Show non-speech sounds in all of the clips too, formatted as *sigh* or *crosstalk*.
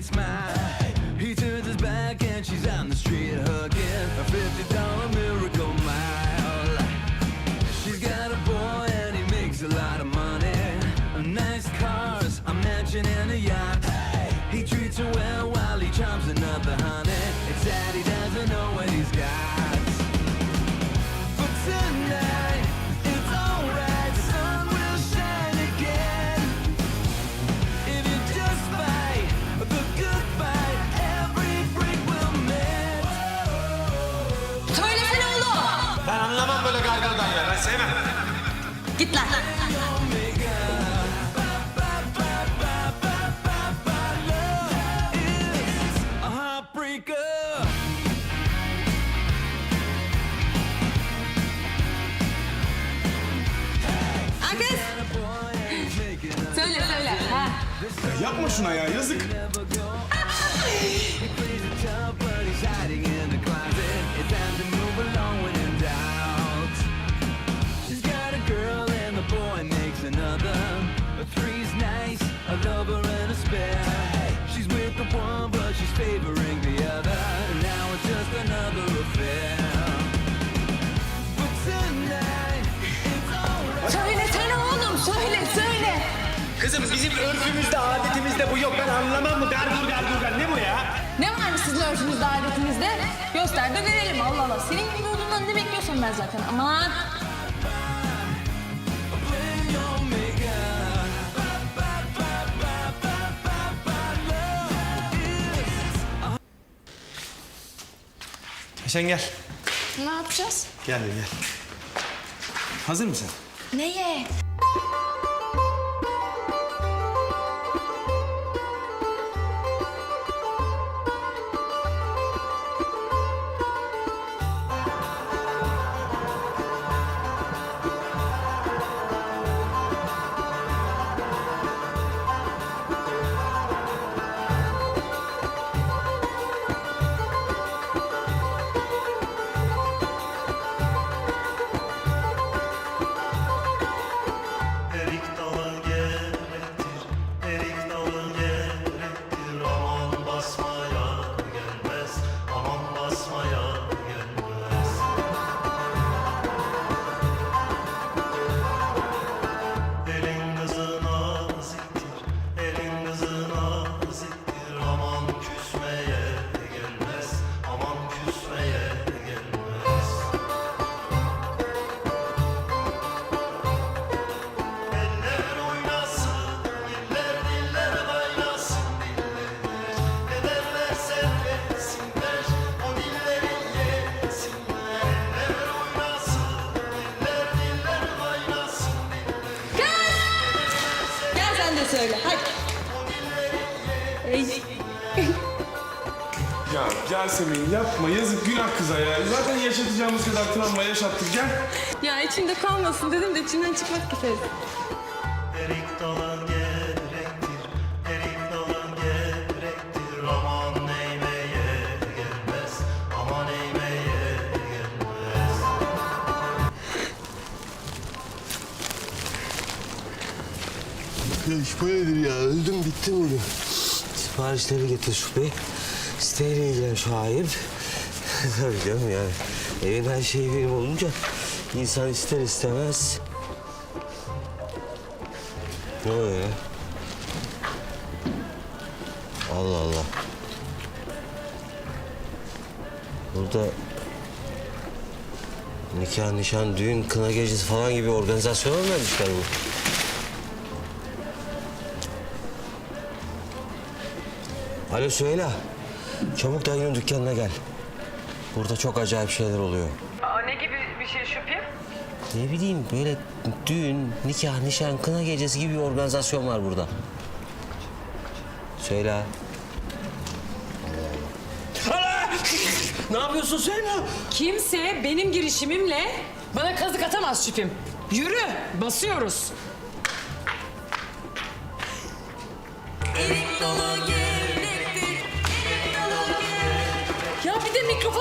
it's mine. He turns his back and she's on the street hugging a fifty dollar miracle mile. She's got a boy and he makes a lot of money. Nice cars, a mansion and a yacht. He treats her well while he charms another honey. It's sad he doesn't know what he's got. Git lan. Söyle söyle. Ha. Yapma şuna ya yazık. *laughs* one, but she's favoring the other. And now it's just another affair. But tonight, it's alright. Söylesene oğlum. Söyle söyle. Kızım bizim örfümüzde adetimizde bu yok. Ben anlamam mı? Derdur derdur ne bu ya? Ne varmış sizin örfünüzde, adetinizde? Göster de görelim Allah Allah. Senin gibi olduğundan ne bekliyorsun ben zaten. Aman. Sen gel. Ne yapacağız? Gel gel. Hazır mısın? Neye? Sen de söyle. Hadi. Ey. Ya gel Semih yapma yazık günah kıza ya. Zaten yaşatacağımız kadar travma yaşattık gel. Ya içimde kalmasın dedim de içimden çıkmadı ki ses. Erik dalı Ya nedir ya? Öldüm bittim bugün. Siparişleri getir bey. Siteyle ilgilen şu ayıp. *laughs* Tabii canım yani. Evin her şeyi benim olunca insan ister istemez. Ne oluyor ya? Allah Allah. Burada nikah, nişan, düğün, kına gecesi falan gibi organizasyona mı vermişler bu? Alo Süheyla. Çabuk dayının dükkanına gel. Burada çok acayip şeyler oluyor. Aa, ne gibi bir şey şüphe? Ne bileyim böyle düğün, nikah, nişan, kına gecesi gibi bir organizasyon var burada. Söyle. ne yapıyorsun Süheyla? Kimse benim girişimimle bana kazık atamaz şüphem. Yürü, basıyoruz. Ya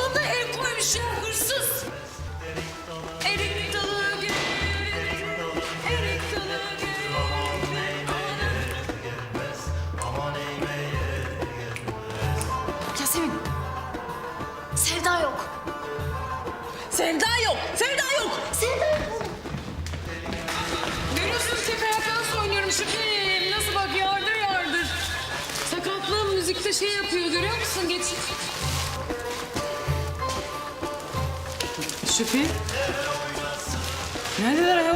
Balkonda ev koymuş ya hırsız. Erik dalı Sevda yok. Sevda yok. Sevda yok. Sevda yok. Görüyorsunuz ki frekans oynuyorum Şükrü'yim. Nasıl bak yardır yardır. Sakatlığım müzikte şey yapıyor görüyor musun? Geçiyor. Şüphi. Neredeler ayol?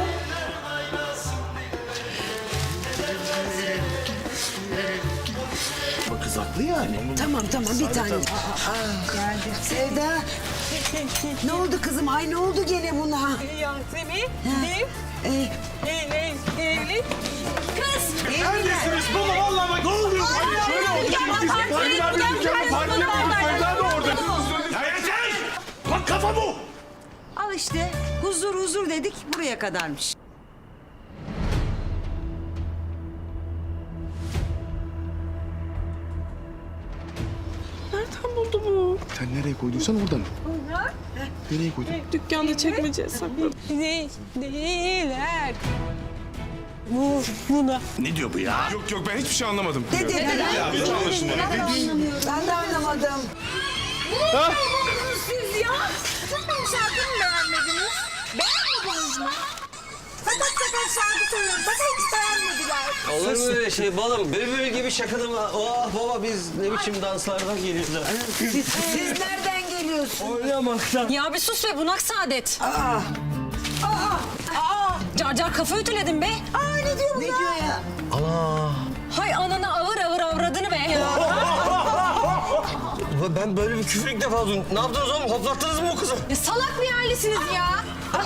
Tamam tamam bir tane. Sevda. ne oldu kızım? Ay ne oldu gene buna? Yasemin. Ne? Ee, Kız. Neredesiniz baba vallahi bak. Ne oluyor? Şöyle. Şimdi parti verdi dükkanı al işte huzur huzur dedik buraya kadarmış. Sen nereye koyduysan orada mı? Nereye koydun? Dükkanda çekmece sakladım. Ne? Neler? Bu, buna. Ne diyor bu ya? Yok yok ben hiçbir şey anlamadım. Ne dedi? Hiç anlaşılmadı. Ben de anlamadım. Siz ya. Şarkımı beğenmediniz. Beğenmediniz mi? Fakat fakat şarkı söylüyorum. Fakat hiç beğenmediler. Olur mu öyle şey balım? Bülbül gibi şakıdım. Oh baba biz ne biçim danslardan geliyoruz. Siz, siz nereden geliyorsunuz? Oynamaktan. Ya bir sus be bunak saadet. Aa. Aa. Aa. Car car kafa ütüledin be. Aa ne diyor bu Ne diyor ya? Hay anana ağır Ben böyle bir küfür ilk defa duydum. Ne yaptınız oğlum? Hoplattınız mı bu kızı? Ya salak bir ailesiniz ya. *laughs*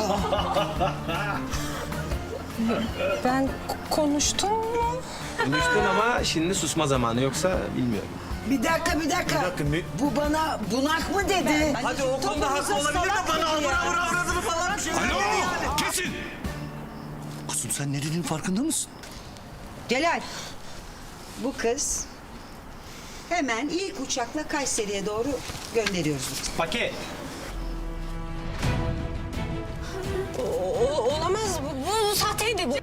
ben konuştum mu? Konuştun ama şimdi susma zamanı yoksa bilmiyorum. Bir dakika bir dakika. ne? Bu bana bunak mı dedi? Hadi o konuda haklı olabilir de bana avra avra avradını falan bir şey Alo! Kesin! Kuzum sen ne dediğinin farkında mısın? Celal. Bu kız hemen ilk uçakla Kayseri'ye doğru gönderiyoruz. Paket. O- olamaz. Bu, bu, bu sahteydi bu.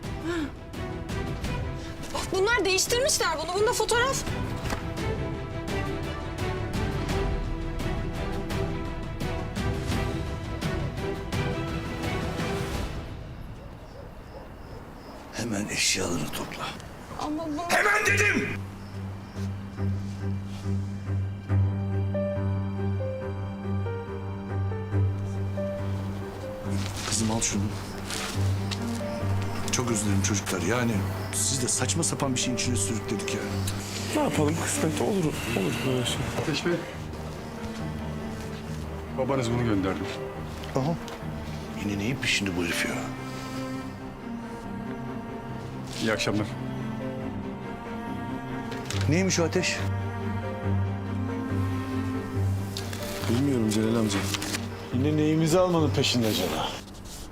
Bunlar değiştirmişler bunu. Bunda fotoğraf. Hemen eşyalarını topla. Ama bu... Hemen dedim! Şunu. Çok özledim çocuklar. Yani siz de saçma sapan bir şeyin içine sürükledik ya. Ne yapalım kısmet olur. Olur böyle şey. Ateş Bey. Babanız bunu gönderdi. Aha. Yine neyin peşinde bu herif ya? İyi akşamlar. Neymiş o ateş? Bilmiyorum Celal amca. Yine neyimizi almanın peşinde acaba?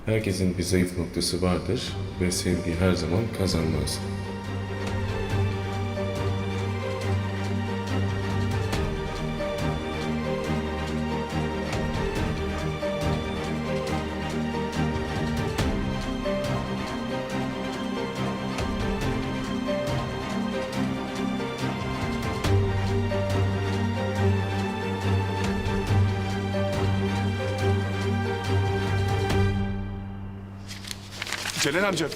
Herkesin bir zayıf noktası vardır ve sevgi her zaman kazanmaz. Celal amca